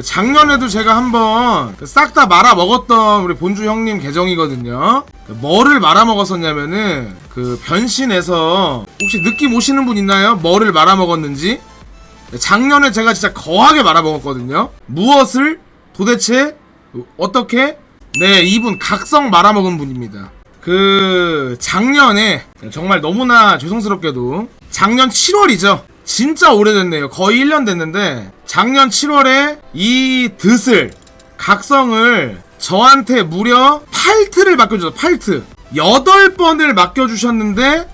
그 작년에도 제가 한번 그싹다 말아 먹었던 우리 본주 형님 계정이거든요. 그 뭐를 말아 먹었었냐면은 그 변신해서 혹시 느낌 오시는 분 있나요? 뭐를 말아 먹었는지? 작년에 제가 진짜 거하게 말아 먹었거든요. 무엇을 도대체 어떻게? 네, 이분 각성 말아 먹은 분입니다. 그 작년에 정말 너무나 죄송스럽게도 작년 7월이죠. 진짜 오래됐네요. 거의 1년 됐는데 작년 7월에 이 드슬 각성을 저한테 무려 8트를 맡겨주셨어. 8트. 8번을 맡겨주셨는데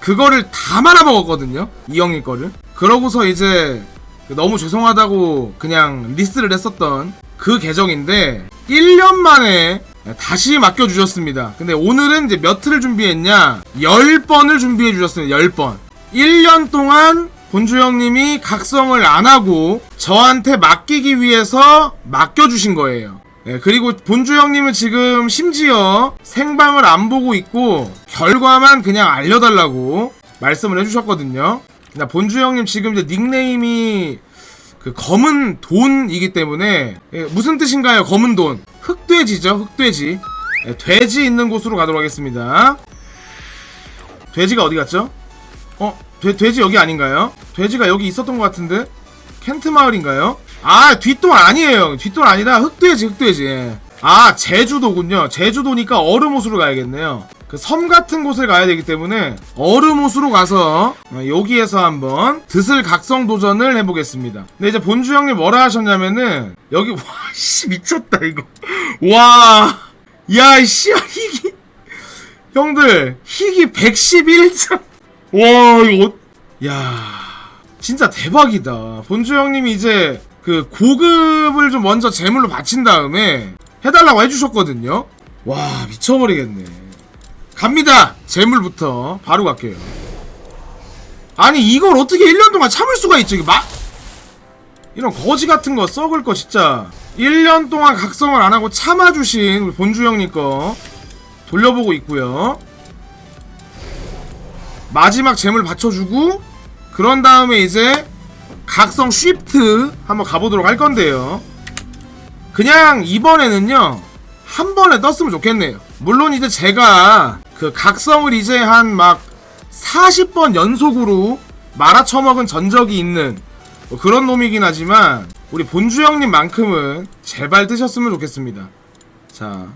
그거를 다 말아먹었거든요. 이 형님 거를. 그러고서 이제 너무 죄송하다고 그냥 리스를 했었던 그 계정인데 1년 만에 다시 맡겨주셨습니다. 근데 오늘은 이제 몇 트를 준비했냐? 10번을 준비해 주셨습니다. 10번. 1년 동안 본주 형님이 각성을 안 하고 저한테 맡기기 위해서 맡겨주신 거예요. 예, 그리고 본주 형님은 지금 심지어 생방을 안 보고 있고 결과만 그냥 알려달라고 말씀을 해주셨거든요. 나 본주 형님 지금 이제 닉네임이 그 검은 돈이기 때문에 예, 무슨 뜻인가요? 검은 돈 흑돼지죠 흑돼지 예, 돼지 있는 곳으로 가도록 하겠습니다. 돼지가 어디 갔죠? 어? 돼, 돼지 여기 아닌가요? 돼지가 여기 있었던 것 같은데? 켄트 마을인가요? 아 뒷돈 아니에요 뒷돈 아니다 흑돼지 흑돼지 예. 아 제주도군요 제주도니까 얼음호수로 가야겠네요 그 섬 같은 곳을 가야 되기 때문에 얼음호수로 가서 어, 여기에서 한번 드슬 각성 도전을 해보겠습니다. 근데 이제 본주 형님 뭐라 하셨냐면은 여기 와씨 미쳤다 이거. 와야씨 희귀. 형들 희귀 111점. 와 이거 어- 야 진짜 대박이다. 본주 형님이 이제 그 고급을 좀 먼저 제물로 바친 다음에 해달라고 해주셨거든요. 와 미쳐버리겠네 갑니다. 제물부터 바로 갈게요. 아니 이걸 어떻게 1년 동안 참을 수가 이게 막 이런 거지 같은 거 썩을 거 진짜. 1년 동안 각성을 안 하고 참아주신 우리 본주 형님 거 돌려보고 있고요. 마지막 잼을 받쳐주고 그런 다음에 이제 각성 쉬프트 한번 가보도록 할 건데요. 그냥 이번에는요 한 번에 떴으면 좋겠네요. 물론 이제 제가 그 각성을 이제 한 막 40번 연속으로 말아쳐먹은 전적이 있는 뭐 그런 놈이긴 하지만 우리 본주 형님만큼은 제발 뜨셨으면 좋겠습니다. 자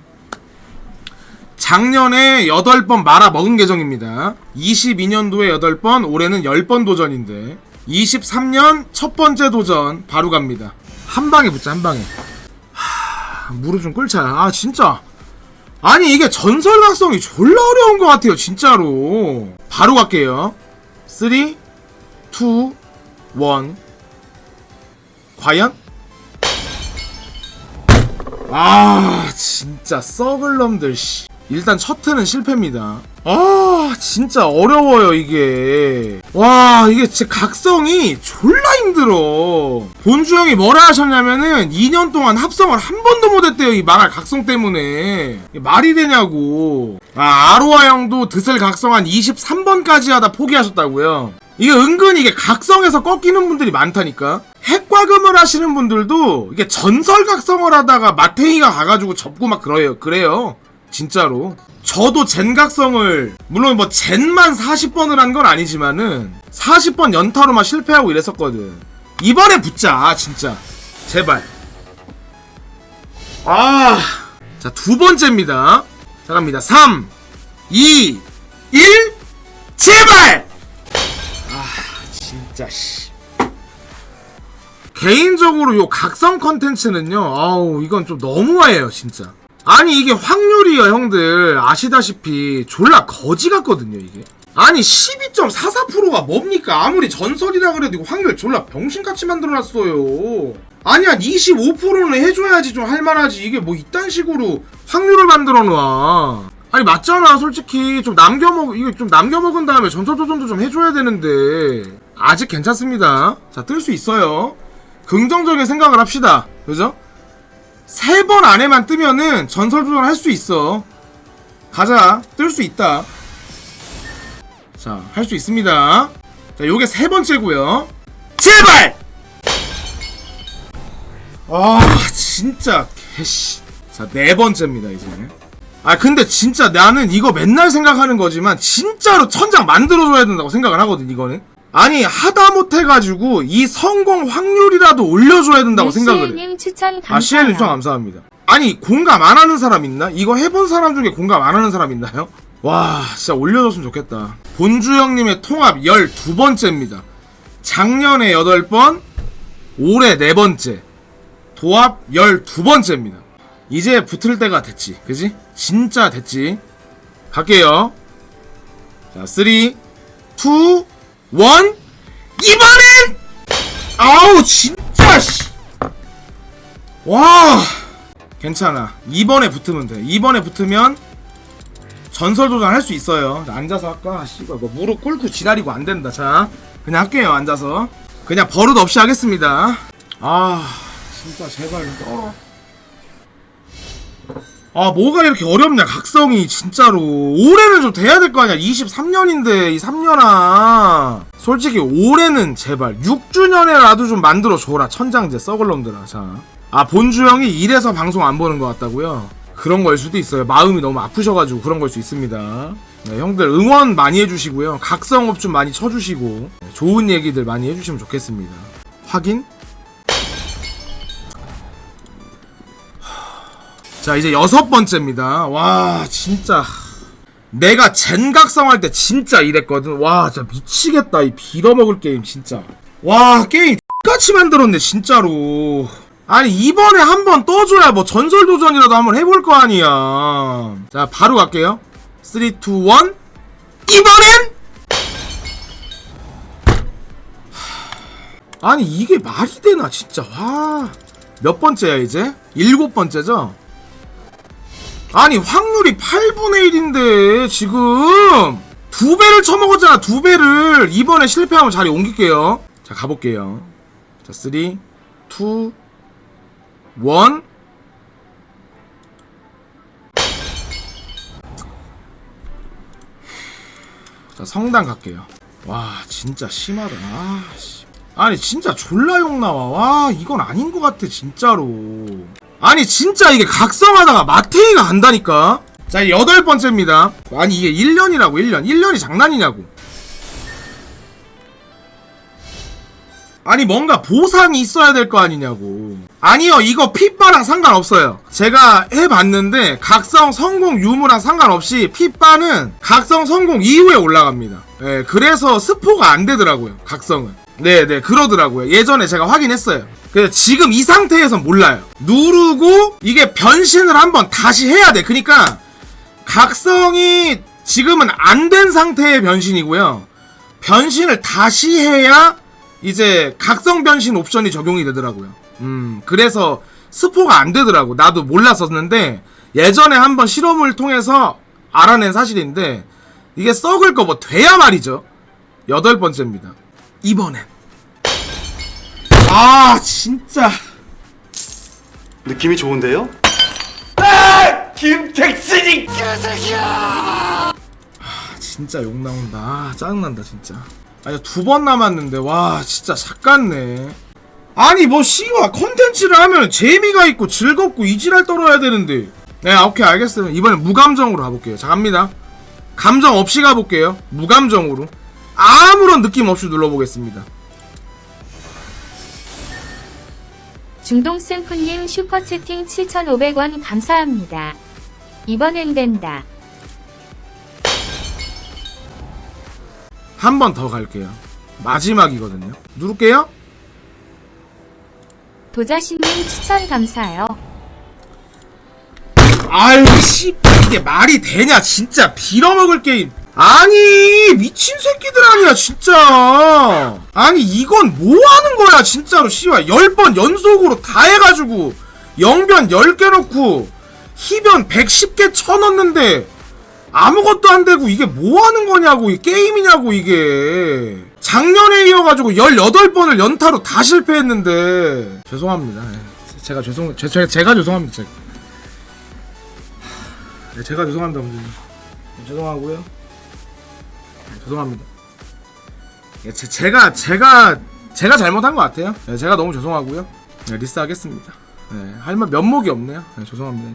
작년에 8번 말아 먹은 계정입니다. 22년도에 8번, 올해는 10번 도전인데 23년 첫 번째 도전 바로 갑니다. 한 방에 붙자, 한 방에. 하, 무릎 좀 꿇자. 아, 진짜. 아니, 이게 전설 각성이 졸라 어려운 것 같아요, 진짜로. 바로 갈게요. 3, 2, 1. 과연? 아, 진짜 썩을 놈들, 씨. 일단 첫 트는 실패입니다. 아, 진짜 어려워요, 이게. 와, 이게 진짜 각성이 졸라 힘들어. 본주 형이 뭐라 하셨냐면은 2년 동안 합성을 한 번도 못했대요, 이 망할 각성 때문에. 말이 되냐고. 아, 아로하 형도 드슬 각성한 23번까지 하다 포기하셨다고요. 이게 은근히 이게 각성에서 꺾이는 분들이 많다니까. 핵과금을 하시는 분들도 이게 전설 각성을 하다가 마탱이가 가가지고 접고 막 그래요. 그래요. 진짜로. 저도 젠각성을 물론 뭐 젠만 40번을 한 건 아니지만은 40번 연타로만 실패하고 이랬었거든. 이번에 붙자 진짜 제발. 아, 자 두 번째입니다. 자 갑니다. 3, 2, 1, 제발. 아 진짜 씨. 개인적으로 요 각성 컨텐츠는요, 아우, 이건 좀 너무해요, 진짜. 아니, 이게 확률이요, 형들. 아시다시피, 졸라 거지 같거든요, 이게. 아니, 12.44%가 뭡니까? 아무리 전설이라 그래도 이거 확률 졸라 병신같이 만들어놨어요. 아니, 한 25%는 해줘야지 좀 할만하지. 이게 뭐 이딴 식으로 확률을 만들어놔. 아니, 맞잖아, 솔직히. 좀 남겨먹, 이거 좀 남겨먹은 다음에 전설 도전도 좀 해줘야 되는데. 아직 괜찮습니다. 자, 뜰 수 있어요. 긍정적인 생각을 합시다. 그죠? 세 번 안에만 뜨면은 전설 도전 할 수 있어. 가자. 뜰 수 있다. 자, 할 수 있습니다. 자, 요게 세 번째고요. 제발! 아, 진짜 개씨. 자, 네 번째입니다, 이제. 아, 근데 진짜 나는 이거 맨날 생각하는 거지만 진짜로 천장 만들어 줘야 된다고 생각을 하거든, 이거는. 아니, 하다 못해 가지고 이 성공 확률이라도 올려줘야 된다고 생각을 해. 님 추천 아, 시엘님 추천. 감사합니다. 아니, 공감 안 하는 사람 있나? 이거 해본 사람 중에 공감 안 하는 사람 있나요? 와, 진짜 올려줬으면 좋겠다. 본주 형님의 통합 12번째입니다. 작년에 8번, 올해 4번째. 도합 12번째입니다. 이제 붙을 때가 됐지. 그지? 진짜 됐지. 갈게요. 자, 3, 2, 1. 이번엔! 아우, 진짜, 씨. 와 괜찮아 2번에 붙으면 돼 2번에 붙으면 전설 도전 할 수 있어요 나 앉아서 할까? 아, 씨발 뭐 무릎 꿇고 지랄이고 안 된다 자 그냥 할게요 앉아서 그냥 버릇 없이 하겠습니다 아 진짜 제발 떨어 아 뭐가 이렇게 어렵냐 각성이 진짜로. 올해는 좀 돼야 될 거 아니야. 23년인데 이 3년아. 솔직히 올해는 제발 6주년에라도 좀 만들어 줘라 천장제 썩을 놈들아. 자아 본주 형이 이래서 방송 안 보는 것 같다고요? 그런 걸 수도 있어요. 마음이 너무 아프셔가지고 그런 걸 수 있습니다. 네, 형들 응원 많이 해주시고요. 각성업 좀 많이 쳐주시고 네, 좋은 얘기들 많이 해주시면 좋겠습니다. 확인 자 이제 여섯 번째입니다. 와 진짜 내가 젠각성 할 때 진짜 이랬거든. 와 진짜 미치겠다 이 빌어먹을 게임 진짜. 와 게임 같이 만들었네 진짜로. 아니 이번에 한번 떠줘야 뭐 전설 도전이라도 한번 해볼 거 아니야. 자 바로 갈게요. 3, 2, 1 이번엔 아니 이게 말이 되나 진짜 와. 몇 번째야 이제? 일곱 번째죠? 아니 확률이 8분의 1인데 지금 두 배를 쳐먹었잖아 두 배를 이번에 실패하면 자리 옮길게요 자 가볼게요 자 3, 2, 1 자, 성당 갈게요. 와, 진짜 심하다. 아, 씨. 아니, 진짜 졸라 욕 나와. 와, 이건 아닌 것 같아, 진짜로. 아니, 진짜 이게 각성하다가 마테이가 간다니까? 자, 여덟 번째입니다. 아니, 이게 1년이라고, 1년. 1년이 장난이냐고. 아니 뭔가 보상이 있어야 될 거 아니냐고 아니요 이거 핏바랑 상관없어요 제가 해봤는데 각성 성공 유무랑 상관없이 핏바는 각성 성공 이후에 올라갑니다 예, 그래서 스포가 안 되더라고요 각성은 네네 그러더라고요 예전에 제가 확인했어요 그래서 지금 이 상태에선 몰라요 누르고 이게 변신을 한번 다시 해야 돼 그니까 각성이 지금은 안 된 상태의 변신이고요 변신을 다시 해야 이제 각성 변신 옵션이 적용이 되더라고요. 음, 그래서 스포가 안 되더라고. 나도 몰랐었는데 예전에 한번 실험을 통해서 알아낸 사실인데 이게 썩을 거 뭐 돼야 말이죠. 여덟 번째입니다. 이번엔 아 진짜 느낌이 좋은데요? 진짜 욕 나온다. 아, 짜증난다 진짜. 아니 두 번 남았는데 와 진짜 작같네. 아니 뭐 씨와 컨텐츠를 하면 재미가 있고 즐겁고 이지랄 떨어야 되는데. 네 오케이 알겠어요. 이번엔 무감정으로 가볼게요. 자 갑니다. 감정 없이 가볼게요. 무감정으로. 아무런 느낌 없이 눌러보겠습니다. 중동 샘프님 슈퍼채팅 7,500원 감사합니다. 이번엔 된다. 한 번 더 갈게요. 마지막이거든요. 누를게요. 도자신님 추천 감사해요. 아유 씨 이게 말이 되냐 진짜 빌어먹을 게임 아니 미친 새끼들 아니야 진짜 아니 이건 뭐 하는 거야 진짜로 씨발 10번 연속으로 다 해가지고 영변 10개 넣고 희변 110개 쳐넣는데 아무것도 안 되고 이게 뭐 하는 거냐고 이 게임이냐고 이게 작년에 이어가지고 18번을 연타로 다 실패했는데 죄송합니다 예. 제가 죄송 제, 제, 제가 죄송합니다 제가. 네, 제가 죄송합니다, 형님. 네, 죄송하고요. 네, 죄송합니다. 예, 제, 제가 제가 제가 잘못한 것 같아요. 예, 제가 너무 죄송하고요. 예, 리스하겠습니다. 예, 할말 면목이 없네요. 예, 죄송합니다.